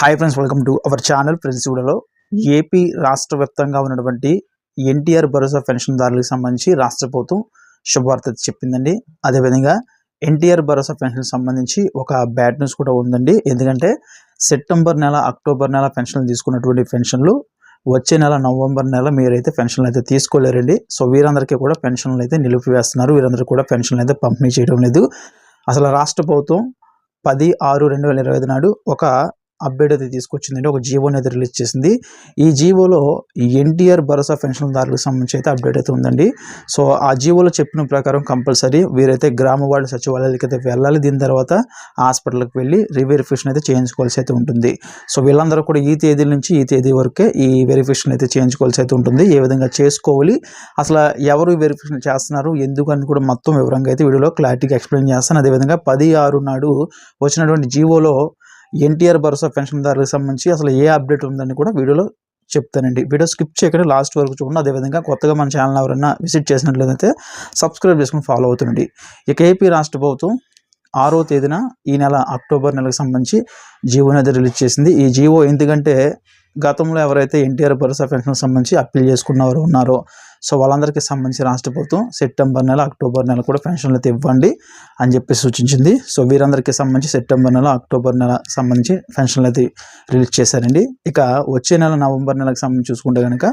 Hi friends welcome to our channel friends కూడా AP రాష్ట్ర వ్యాప్తంగా ఉన్నటువంటి ఎన్టీఆర్ భరోసా పెన్షన్దారులకు సంబంధించి రాష్ట్ర ప్రభుత్వం శుభవార్త చెప్పిందండి. అదేవిధంగా ఎన్టీఆర్ భరోసా పెన్షన్ సంబంధించి ఒక బ్యాడ్ న్యూస్ కూడా ఉందండి. ఎందుకంటే సెప్టెంబర్ నెల అక్టోబర్ నెల పెన్షన్లు తీసుకున్నటువంటి పెన్షన్లు వచ్చే నెల నవంబర్ నెల మీరైతే పెన్షన్లు అయితే తీసుకోలేరండి. సో వీరందరికీ కూడా పెన్షన్లు అయితే నిలిపివేస్తున్నారు. వీరందరూ కూడా పెన్షన్లు అయితే పంపిణీ చేయడం లేదు. అసలు రాష్ట్ర ప్రభుత్వం పది ఆరు రెండు వేల ఇరవై ఐదు నాడు ఒక అప్డేట్ అయితే తీసుకొచ్చిందండి. ఒక జీవోని అయితే రిలీజ్ చేసింది. ఈ జీవోలో ఎన్టీఆర్ భరోసా పెన్షన్దారులకు సంబంధించి అయితే అప్డేట్ అయితే ఉందండి. సో ఆ జీవోలో చెప్పిన ప్రకారం కంపల్సరీ వీరైతే గ్రామ వార్డు సచివాలయాలకి అయితే వెళ్ళాలి. దీని తర్వాత హాస్పిటల్కి వెళ్ళి రీవెరిఫికేషన్ అయితే చేయించుకోవాల్సి అయితే ఉంటుంది. సో వీళ్ళందరూ కూడా ఈ తేదీ నుంచి ఈ తేదీ వరకే ఈ వెరిఫికేషన్ అయితే చేయించుకోవాల్సి అయితే ఉంటుంది. ఏ విధంగా చేసుకోవాలి అసలు ఎవరు వెరిఫికేషన్ చేస్తున్నారు ఎందుకు అని కూడా మొత్తం వివరంగా అయితే వీడియోలో క్లారిటీగా ఎక్స్ప్లెయిన్ చేస్తాను. అదేవిధంగా పది ఆరు నాడు వచ్చినటువంటి జీవోలో ఎన్టీఆర్ భరోసా పెన్షన్దారులకు సంబంధించి అసలు ఏ అప్డేట్ ఉందని కూడా వీడియోలో చెప్తానండి. వీడియో స్కిప్ చేయకుండా లాస్ట్ వరకు చూడండి. అదేవిధంగా కొత్తగా మన ఛానల్ ఎవరైనా విజిట్ చేసినట్లయితే సబ్స్క్రైబ్ చేసుకుని ఫాలో అవుతుండండి. ఇక ఏపీ రాష్ట్ర ప్రభుత్వం ఆరో తేదీన ఈ నెల అక్టోబర్ నెలకు సంబంధించి జీవో అనేది రిలీజ్ చేసింది. ఈ జీవో ఎందుకంటే గతంలో ఎవరైతే ఎన్టీఆర్ భరోసా పెన్షన్ సంబంధించి అప్పీల్ చేసుకున్నవారు ఉన్నారో సో వాళ్ళందరికీ సంబంధించి రాష్ట్ర ప్రభుత్వం సెప్టెంబర్ నెల అక్టోబర్ నెల కూడా పెన్షన్లు అయితే ఇవ్వండి అని చెప్పి సూచించింది. సో వీరందరికీ సంబంధించి సెప్టెంబర్ నెల అక్టోబర్ నెల సంబంధించి పెన్షన్లు అయితే రిలీజ్ చేశారండి. ఇక వచ్చే నెల నవంబర్ నెలకు సంబంధించి చూసుకుంటే కనుక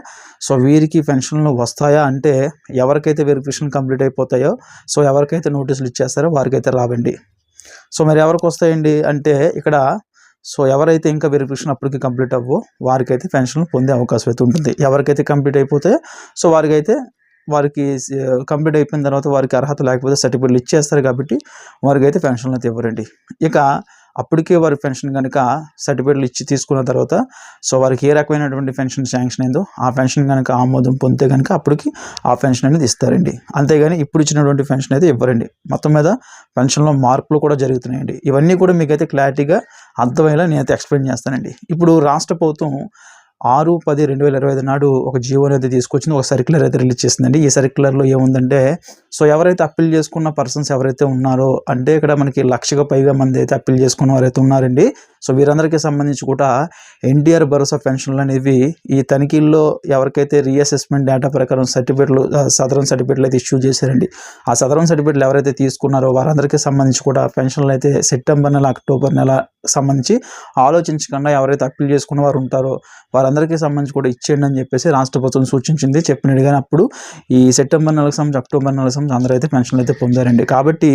సో వీరికి పెన్షన్లు వస్తాయా అంటే ఎవరికైతే వెరిఫికేషన్ కంప్లీట్ అయిపోతాయో సో ఎవరికైతే నోటీసులు ఇచ్చేస్తారో వారికైతే రావండి. సో మరి ఎవరికి వస్తాయండి అంటే ఇక్కడ సో ఎవరైతే ఇంకా వెరిఫికేషన్ అప్పటికి కంప్లీట్ అవ్వో వారికైతే పెన్షన్లు పొందే అవకాశం అయితే ఉంటుంది. ఎవరికైతే కంప్లీట్ అయిపోతే సో వారికైతే వారికి కంప్లీట్ అయిపోయిన తర్వాత వారికి అర్హత లేకపోతే సర్టిఫికేట్లు ఇచ్చేస్తారు కాబట్టి వారికి అయితే పెన్షన్లు అయితే ఇవ్వరండి. ఇక అప్పటికే వారి పెన్షన్ కనుక సర్టిఫికేట్లు ఇచ్చి తీసుకున్న తర్వాత సో వారికి ఏ రకమైనటువంటి పెన్షన్ శాంక్షన్ అయిందో ఆ పెన్షన్ కనుక ఆమోదం పొందితే కనుక అప్పటికి ఆ పెన్షన్ అనేది ఇస్తారండి. అంతేగాని ఇప్పుడు ఇచ్చినటువంటి పెన్షన్ అయితే ఇవ్వరండి. మొత్తం మీద పెన్షన్లో మార్పులు కూడా జరుగుతున్నాయండి. ఇవన్నీ కూడా మీకైతే క్లారిటీగా అర్థమయ్యేలా నేనైతే ఎక్స్ప్లెయిన్ చేస్తానండి. ఇప్పుడు రాష్ట్ర ప్రభుత్వం ఆరు పది రెండు వేల ఇరవై ఐదు నాడు ఒక జీవో అనేది తీసుకొచ్చింది ఒక సర్క్యులర్ అయితే రిలీజ్ చేసిందండి. ఈ సర్క్యులర్లో ఏముందంటే సో ఎవరైతే అప్పీల్ చేసుకున్న పర్సన్స్ ఎవరైతే ఉన్నారో అంటే ఇక్కడ మనకి లక్షకు పైగా మంది అయితే అప్పీల్ చేసుకున్న వారైతే ఉన్నారండి. సో వీరందరికీ సంబంధించి కూడా ఎన్టీఆర్ భరోసా పెన్షన్లు అనేవి ఈ తనిఖీల్లో ఎవరికైతే రీఅసెస్మెంట్ డేటా ప్రకారం సర్టిఫికేట్లు సదరన్ సర్టిఫికేట్లు అయితే ఇష్యూ చేశారండి ఆ సదరన్ సర్టిఫికేట్లు ఎవరైతే తీసుకున్నారో వారందరికీ సంబంధించి కూడా పెన్షన్లు అయితే సెప్టెంబర్ నెల అక్టోబర్ నెల సంబంధించి ఆలోచించకుండా ఎవరైతే అప్పీల్ చేసుకున్న వారు ఉంటారో వారందరికీ సంబంధించి కూడా ఇచ్చేయండి అని చెప్పేసి రాష్ట్ర ప్రభుత్వం సూచించింది చెప్పినట్టు కానీ అప్పుడు ఈ సెప్టెంబర్ నెలకు సంబంధించి అక్టోబర్ నెలకు సంబంధించి అందరూ అయితే పెన్షన్లు అయితే పొందారండి. కాబట్టి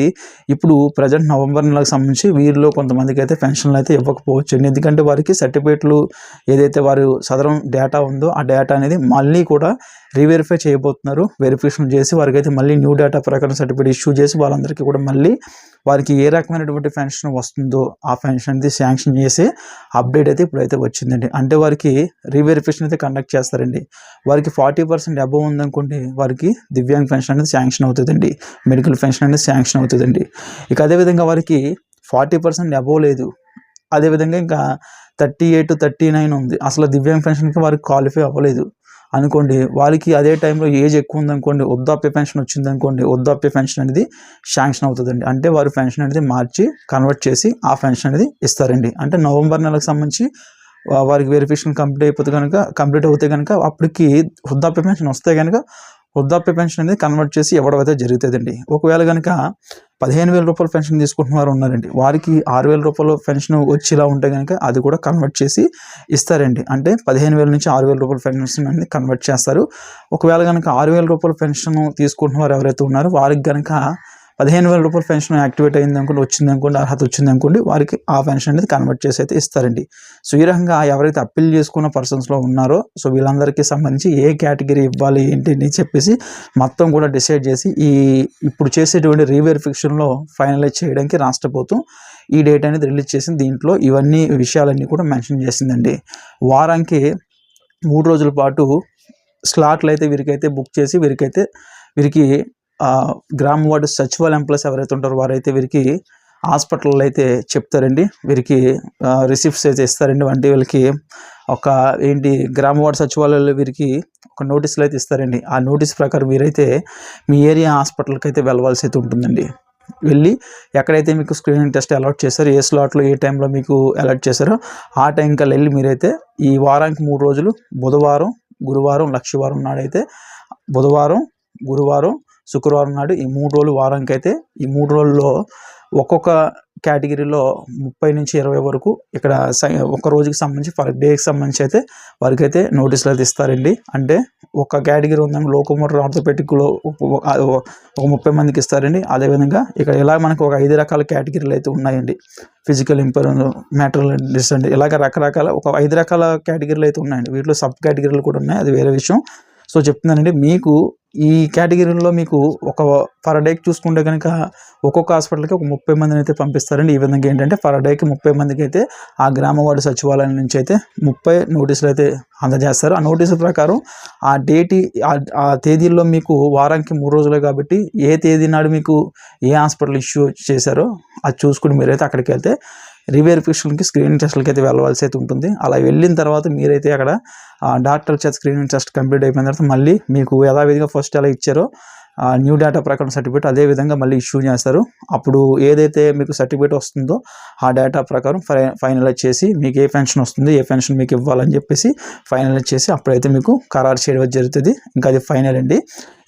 ఇప్పుడు ప్రజెంట్ నవంబర్ నెలకు సంబంధించి వీరిలో కొంతమందికి అయితే పెన్షన్లు అయితే ఇవ్వకపోవచ్చు ఎందుకంటే వారికి సర్టిఫికేట్లు ఏదైతే వారు సదరం డేటా ఉందో ఆ డేటా అనేది మళ్ళీ కూడా రీవెరిఫై చేయబోతున్నారు. వెరిఫికేషన్ చేసి వారికి అయితే మళ్ళీ న్యూ డేటా ప్రకారం సర్టిఫికేట్ ఇష్యూ చేసి వాళ్ళందరికీ కూడా మళ్ళీ వారికి ఏ రకమైనటువంటి పెన్షన్ వస్తుందో ఆ పెన్షన్ అనేది శాంక్షన్ చేసి అప్డేట్ అయితే ఇప్పుడైతే వచ్చిందండి. అంటే వారికి రీవెరిఫికేషన్ అయితే కండక్ట్ చేస్తారండి. వారికి ఫార్టీ పర్సెంట్ అబవ్ ఉందనుకోండి వారికి దివ్యాంగ్ పెన్షన్ అనేది శాంక్షన్ అవుతుందండి. మెడికల్ పెన్షన్ అనేది శాంక్షన్ అవుతుందండి. ఇక అదేవిధంగా వారికి ఫార్టీ పర్సెంట్ అబవ్ లేదు. అదేవిధంగా ఇంకా థర్టీ ఎయిట్ థర్టీ నైన్ ఉంది. అసలు దివ్యాంగ్ పెన్షన్కి వారికి క్వాలిఫై అవ్వలేదు. అనుకోండి వారికి అదే టైంలో ఏజ్ ఎక్కువ ఉందనుకోండి వృద్ధాప్య పెన్షన్ వచ్చింది అనుకోండి వృద్ధాప్య పెన్షన్ అనేది శాంక్షన్ అవుతుందండి. అంటే వారు పెన్షన్ అనేది మార్చి కన్వర్ట్ చేసి ఆ పెన్షన్ అనేది ఇస్తారండి. అంటే నవంబర్ నెలకు సంబంధించి వారికి వెరిఫికేషన్ కంప్లీట్ అయిపోతే కనుక కంప్లీట్ అవుతే కనుక అప్పటికి వృద్ధాప్య పెన్షన్ వస్తే కనుక వృద్ధాప్య పెన్షన్ అనేది కన్వర్ట్ చేసి ఇవ్వడమైతే జరుగుతుందండి? ఒకవేళ కనుక పదిహేను వేల రూపాయల పెన్షన్ తీసుకుంటున్న వారు ఉన్నారండి. వారికి ఆరు వేల రూపాయల పెన్షన్ వచ్చేలా ఉంటే కనుక అది కూడా కన్వర్ట్ చేసి ఇస్తారండి. అంటే పదిహేను వేల నుంచి ఆరు వేల రూపాయల పెన్షన్ అనేది కన్వర్ట్ చేస్తారు. ఒకవేళ కనుక ఆరు వేల రూపాయల పెన్షన్ తీసుకుంటున్న వారు ఎవరైతే ఉన్నారో వారికి కనుక పదిహేను వేల రూపాయల పెన్షన్ యాక్టివేట్ అయింది అనుకోండి వచ్చింది అనుకోండి అర్హత వచ్చింది అనుకోండి వారికి ఆ పెన్షన్ అనేది కన్వర్ట్ చేసి అయితే ఇస్తారండి. సో ఈ రకంగా ఎవరైతే అప్పీల్ చేసుకున్న పర్సన్స్లో ఉన్నారో సో వీళ్ళందరికీ సంబంధించి ఏ కేటగిరీ ఇవ్వాలి ఏంటి అని చెప్పేసి మొత్తం కూడా డిసైడ్ చేసి ఈ ఇప్పుడు చేసేటువంటి రీవెరిఫికేషన్లో ఫైనలైజ్ చేయడానికి రాష్ట్ర ప్రభుత్వం ఈ డేట్ అనేది రిలీజ్ చేసింది. దీంట్లో ఇవన్నీ విషయాలన్నీ కూడా మెన్షన్ చేసిందండి. వారానికి మూడు రోజుల పాటు స్లాట్లు అయితే వీరికైతే బుక్ చేసి వీరికైతే వీరికి గ్రామ వార్డు సచివాలయం ఎంప్లాయీస్ ఎవరైతే ఉంటారో వారైతే వీరికి హాస్పిటల్లో అయితే చెప్తారండి. వీరికి రిసిప్ట్స్ అయితే ఇస్తారండి అంటే వీళ్ళకి ఒక ఏంటి గ్రామ వార్డు సచివాలయంలో వీరికి ఒక నోటీసులు అయితే ఇస్తారండి. ఆ నోటీస్ ప్రకారం మీరైతే మీ ఏరియా హాస్పిటల్కి అయితే వెళ్ళవలసి అయితే ఉంటుందండి. వెళ్ళి ఎక్కడైతే మీకు స్క్రీనింగ్ టెస్ట్ అలాట్ చేశారో ఏ స్లాట్లో ఏ టైంలో మీకు అలాట్ చేశారో ఆ టైం కల్లా వెళ్ళి మీరైతే ఈ వారానికి మూడు రోజులు బుధవారం గురువారం లక్షవారం నాడైతే బుధవారం గురువారం శుక్రవారం నాడు ఈ మూడు రోజులు వారానికి అయితే ఈ మూడు రోజుల్లో ఒక్కొక్క కేటగిరీలో ముప్పై నుంచి ఇరవై వరకు ఇక్కడ సై- ఒక రోజుకి సంబంధించి పర్ డేకి సంబంధించి అయితే వారికి అయితే నోటీసులు అయితే ఇస్తారండి. అంటే ఒక కేటగిరీ ఉందని లోకోమోటర్ ఆర్థోపెటిక్లో ఒక ముప్పై మందికి ఇస్తారండి. అదేవిధంగా ఇక్కడ ఇలా మనకు ఒక ఐదు రకాల కేటగిరీలు అయితే ఉన్నాయండి. ఫిజికల్ ఇంపైర్ మ్యాటరల్ డిసెంట్ ఇలాగ రకరకాల ఒక ఐదు రకాల కేటగిరీలు అయితే ఉన్నాయండి. వీటిలో సబ్ కేటగిరీలు కూడా ఉన్నాయి. అది వేరే విషయం. సో చెప్తున్నానండి మీకు ఈ కేటగిరీలో మీకు ఒక పర్ డేకి చూసుకుంటే కనుక ఒక్కొక్క హాస్పిటల్కి ఒక ముప్పై మందిని అయితే పంపిస్తారండి. ఈ విధంగా ఏంటంటే పర్ డేకి ముప్పై మందికి అయితే ఆ గ్రామ వార్డు సచివాలయం నుంచి అయితే ముప్పై నోటీసులు అయితే అందజేస్తారు. ఆ నోటీసుల ప్రకారం ఆ డేట్ ఆ తేదీల్లో మీకు వారానికి మూడు రోజులే కాబట్టి ఏ తేదీ నాడు మీకు ఏ హాస్పిటల్ ఇష్యూ చేశారో అది చూసుకుని మీరైతే అక్కడికి వెళ్తే రీవెరిఫికేషన్కి స్క్రీనింగ్ టెస్ట్లకి అయితే వెళ్ళవలసి అయితే ఉంటుంది. అలా వెళ్ళిన తర్వాత మీరైతే అక్కడ డాక్టర్ చేత స్క్రీనింగ్ టెస్ట్ కంప్లీట్ అయిపోయిన తర్వాత మళ్ళీ మీకు యథావిధిగా ఫస్ట్ ఎలా ఇచ్చారో న్యూ డేటా ప్రకారం సర్టిఫికేట్ అదే విధంగా మళ్ళీ ఇష్యూ చేస్తారు. అప్పుడు ఏదైతే మీకు సర్టిఫికేట్ వస్తుందో ఆ డేటా ప్రకారం ఫైనలైజ్ చేసి మీకు ఏ పెన్షన్ వస్తుంది ఏ పెన్షన్ మీకు ఇవ్వాలని చెప్పేసి ఫైనలైజ్ చేసి అప్పుడైతే మీకు ఖరారు చేయడం జరుగుతుంది. ఇంకా అది ఫైనల్ అండి.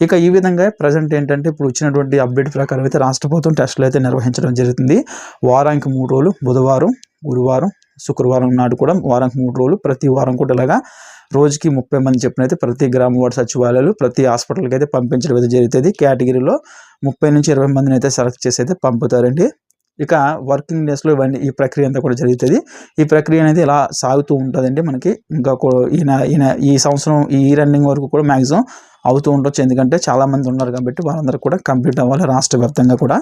ఇక ఈ విధంగా ప్రజెంట్ ఏంటంటే ఇప్పుడు వచ్చినటువంటి అప్డేట్ ప్రకారం అయితే రాష్ట్ర ప్రభుత్వం టెస్టులు అయితే నిర్వహించడం జరుగుతుంది. వారానికి మూడు రోజులు బుధవారం గురువారం శుక్రవారం నాడు కూడా వారానికి మూడు రోజులు ప్రతి వారం కూడా ఇలాగా రోజుకి ముప్పై మంది చెప్పినైతే ప్రతి గ్రామ వార్డు సచివాలయాలు ప్రతి హాస్పిటల్కి అయితే పంపించడం అయితే జరుగుతుంది. కేటగిరీలో ముప్పై నుంచి ఇరవై మందిని అయితే సెలెక్ట్ చేసి అయితే పంపుతారండి. ఇక వర్కింగ్ డేస్లో ఇవన్నీ ఈ ప్రక్రియ అంతా కూడా జరుగుతుంది. ఈ ప్రక్రియ అనేది ఇలా సాగుతూ ఉంటుందండి మనకి ఇంకా ఈయన ఈయన ఈ సంవత్సరం ఈ రన్నింగ్ వరకు కూడా మ్యాక్సిమం అవుతూ ఉండొచ్చు. ఎందుకంటే చాలామంది ఉన్నారు కాబట్టి వాళ్ళందరూ కూడా కంప్లీట్ అవ్వాలి రాష్ట్ర వ్యాప్తంగా కూడా.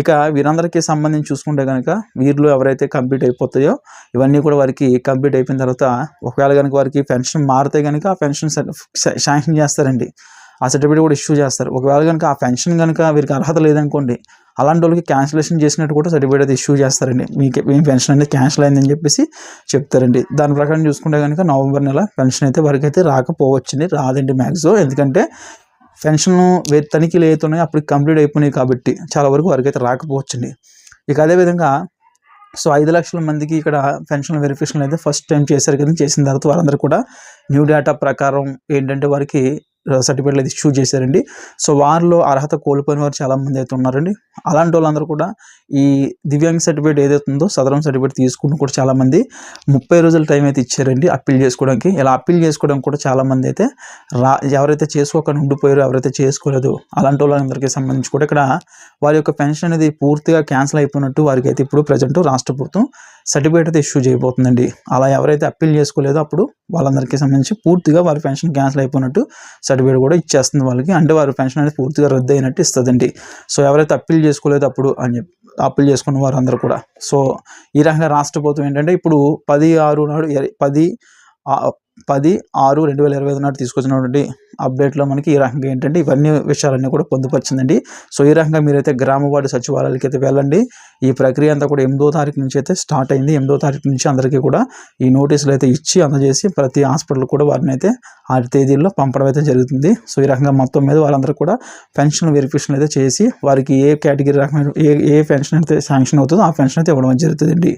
ఇక వీరందరికీ సంబంధించి చూసుకుంటే కనుక వీరిలో ఎవరైతే కంప్లీట్ అయిపోతాయో ఇవన్నీ కూడా వారికి కంప్లీట్ అయిపోయిన తర్వాత ఒకవేళ కనుక వారికి పెన్షన్ మారితే కనుక ఆ పెన్షన్ శాంక్షన్ చేస్తారండి. ఆ సర్టిఫికేట్ కూడా ఇష్యూ చేస్తారు. ఒకవేళ కనుక ఆ పెన్షన్ కనుక వీరికి అర్హత లేదనుకోండి అలాంటి వాళ్ళకి క్యాన్సిలేషన్ చేసినట్టు కూడా సర్టిఫికేట్ అయితే ఇష్యూ చేస్తారండి. మీకు మీ పెన్షన్ అనేది క్యాన్సిల్ అయిందని చెప్పేసి చెప్తారండి. దాని ప్రకారం చూసుకుంటే కనుక నవంబర్ నెల పెన్షన్ అయితే వారికి అయితే రాకపోవచ్చండి. రాదండి మ్యాక్సిమం ఎందుకంటే పెన్షన్ తనిఖీలు అవుతున్నాయి అప్పుడు కంప్లీట్ అయిపోయినాయి కాబట్టి చాలా వరకు వారికి అయితే రాకపోవచ్చండి. ఇక అదేవిధంగా సో ఐదు లక్షల మందికి ఇక్కడ పెన్షన్ వెరిఫికేషన్ అయితే ఫస్ట్ టైం చేశారు కదా చేసిన తర్వాత వారందరూ కూడా న్యూ డేటా ప్రకారం ఏంటంటే వారికి సర్టిఫికేట్లు అయితే ఇష్యూ చేశారండి. సో వారిలో అర్హత కోల్పోయిన వారు చాలామంది అయితే ఉన్నారండి. అలాంటి వాళ్ళందరూ కూడా ఈ దివ్యాంగ సర్టిఫికేట్ ఏదైతే ఉందో సదరం సర్టిఫికేట్ తీసుకుని కూడా చాలామంది ముప్పై రోజుల టైం అయితే ఇచ్చారండి అప్పీల్ చేసుకోవడానికి. ఇలా అప్పీల్ చేసుకోవడం కూడా చాలామంది అయితే రా ఎవరైతే చేసుకోకుండా ఉండిపోయారో ఎవరైతే చేసుకోలేదు అలాంటి వాళ్ళందరికీ సంబంధించి కూడా ఇక్కడ వారి యొక్క పెన్షన్ అనేది పూర్తిగా క్యాన్సిల్ అయిపోయినట్టు వారికి అయితే ఇప్పుడు ప్రజెంట్ రాష్ట్ర ప్రభుత్వం సర్టిఫికేట్ అయితే ఇష్యూ చేయబోతుందండి. అలా ఎవరైతే అప్పీల్ చేసుకోలేదో అప్పుడు వాళ్ళందరికీ సంబంధించి పూర్తిగా వారి పెన్షన్ క్యాన్సిల్ అయిపోయినట్టు సర్టిఫికేట్ కూడా ఇచ్చేస్తుంది వాళ్ళకి. అంటే వారి పెన్షన్ అనేది పూర్తిగా రద్దు అయినట్టు ఇస్తుందండి. సో ఎవరైతే అప్పీల్ చేసుకోలేదు అప్పుడు అని చెప్పి అప్పీల్ చేసుకున్న వారందరూ కూడా. సో ఈ రకంగా రాష్ట్ర ప్రభుత్వం ఏంటంటే ఇప్పుడు పది ఆరు నాడు పది పది ఆరు రెండు వేల ఇరవై ఐదు నాటి తీసుకొచ్చినటువంటి అప్డేట్లో మనకి ఈ రకంగా ఏంటంటే ఇవన్నీ విషయాలన్నీ కూడా పొందుపరిచిందండి. సో ఈ రకంగా మీరైతే గ్రామ వార్డు సచివాలయాలకి అయితే వెళ్ళండి. ఈ ప్రక్రియ అంతా కూడా ఎనిమిదో తారీఖు నుంచి అయితే స్టార్ట్ అయింది. ఎనిమిదో తారీఖు నుంచి అందరికీ కూడా ఈ నోటీసులు అయితే ఇచ్చి అందజేసి ప్రతి హాస్పిటల్ కూడా వారిని అయితే ఆ తేదీల్లో పంపడం అయితే జరుగుతుంది. సో ఈ రకంగా మొత్తం మీద వారందరూ కూడా పెన్షన్ వెరిఫికేషన్ అయితే చేసి వారికి ఏ కేటగిరీ రకమైన ఏ ఏ పెన్షన్ అయితే శాంక్షన్ అవుతుందో ఆ పెన్షన్ అయితే ఇవ్వడం జరుగుతుందండి.